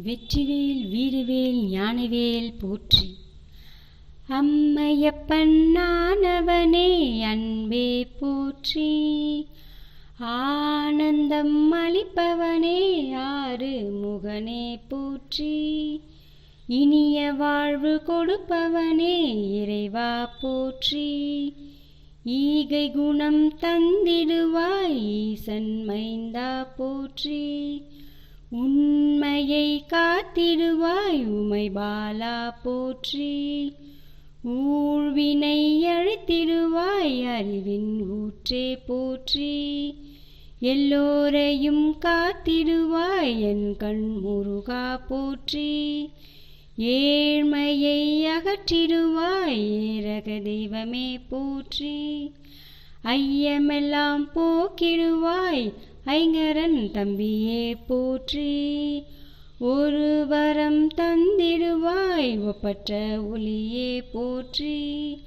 வெற்றிவேல் வீரவேல் ஞானவேல் போற்றி. அம்மையப்பன் நானவனே அன்பே போற்றி. ஆனந்தம் அளிப்பவனே ஆறு முகனே போற்றி. இனிய வாழ்வு கொடுப்பவனே இறைவா போற்றி. ஈகை குணம் தந்திடுவாய் ஈசன் மைந்தா போற்றி. உன் கருணையை காத்திடுவாய் உமை பாலா போற்றி. ஊழ்வினை அழைத்திடுவாய் அறிவின் ஊற்றே போற்றி. எல்லோரையும் காத்திடுவாய் என் கண் முருகா போற்றி. ஏழ்மையை அகற்றிடுவாய் ஏரக தெய்வமே போற்றி. ஐயமெல்லாம் போக்கிடுவாய் ஐங்கரன் தம்பியே போற்றி. ஒரு வரம் தந்திடுவாய் ஒப்பற்ற ஒளியே போற்றி.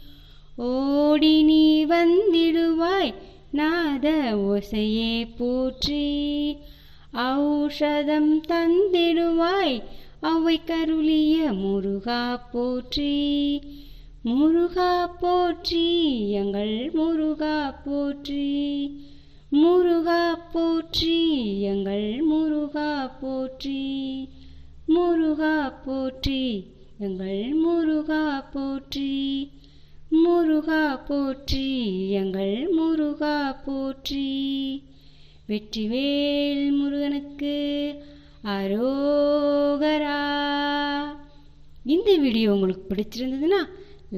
ஓடி நீ வந்திடுவாய் நாத ஓசையே போற்றி. ஔஷதம் தந்திடுவாய் அவை கருளிய முருகா போற்றி. முருகா போற்றி எங்கள் முருகா போற்றி. முருகா போற்றி எங்கள் முருகா போற்றி. முருகா போற்றி எங்கள் முருகா போற்றி. முருகா போற்றி எங்கள் முருகா போற்றி. வெற்றிவேல் முருகனுக்கு அரோகரா. இந்த வீடியோ உங்களுக்கு பிடிச்சிருந்ததுன்னா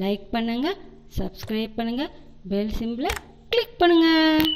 லைக் பண்ணுங்கள் சப்ஸ்கிரைப் பண்ணுங்கள் பெல் சிம்பிளை கிளிக் பண்ணுங்கள்